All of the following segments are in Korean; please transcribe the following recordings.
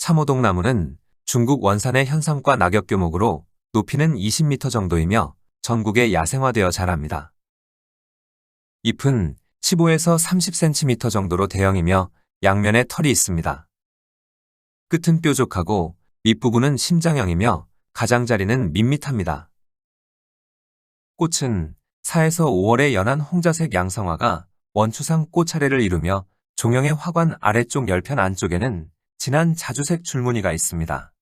참호동나무는 중국 원산의 현상과 낙엽교목으로 높이는 20m 정도이며 전국에 야생화되어 자랍니다. 잎은 15에서 30cm 정도로 대형이며 양면에 털이 있습니다. 끝은 뾰족하고 밑부분은 심장형이며 가장자리는 밋밋합니다. 꽃은 4에서 5월에 연한 홍자색 양성화가 원추상 꽃차례를 이루며 종형의 화관 아래쪽 열편 안쪽에는 진한 자주색 줄무늬가 있습니다.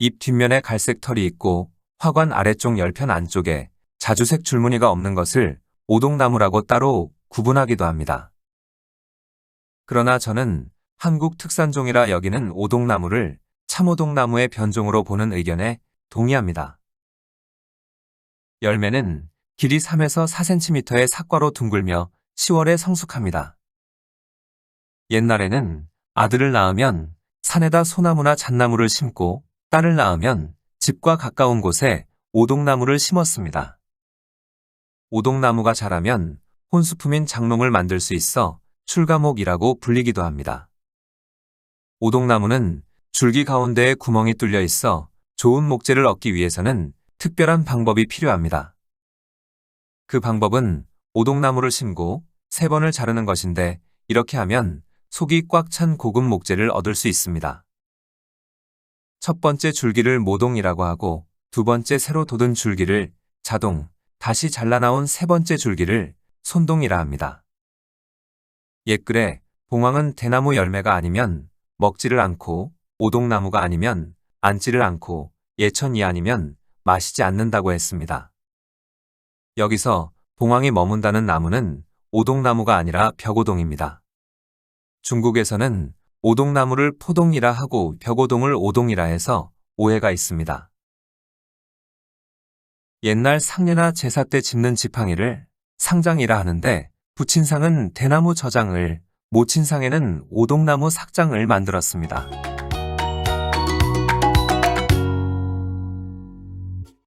잎 뒷면에 갈색 털이 있고 화관 아래쪽 열편 안쪽에 자주색 줄무늬가 없는 것을 오동나무라고 따로 구분하기도 합니다. 그러나 저는 한국 특산종이라 여기는 오동나무를 참오동나무의 변종으로 보는 의견에 동의합니다. 열매는 길이 3에서 4cm의 사과로 둥글며 10월에 성숙합니다. 옛날에는 아들을 낳으면 산에다 소나무나 잣나무를 심고 딸을 낳으면 집과 가까운 곳에 오동나무를 심었습니다. 오동나무가 자라면 혼수품인 장롱을 만들 수 있어 출가목이라고 불리기도 합니다. 오동나무는 줄기 가운데에 구멍이 뚫려 있어 좋은 목재를 얻기 위해서는 특별한 방법이 필요합니다. 그 방법은 오동나무를 심고 세 번을 자르는 것인데 이렇게 하면 속이 꽉 찬 고급 목재를 얻을 수 있습니다. 첫 번째 줄기를 모동이라고 하고 두 번째 새로 돋은 줄기를 자동, 다시 잘라나온 세 번째 줄기를 손동이라 합니다. 옛글에 봉황은 대나무 열매가 아니면 먹지를 않고 오동나무가 아니면 앉지를 않고 예천이 아니면 마시지 않는다고 했습니다. 여기서 봉황이 머문다는 나무는 오동나무가 아니라 벽오동입니다. 중국에서는 오동나무를 포동이라 하고 벽오동을 오동이라 해서 오해가 있습니다. 옛날 상례나 제사 때 집는 지팡이를 상장이라 하는데 부친상은 대나무 저장을, 모친상에는 오동나무 삭장을 만들었습니다.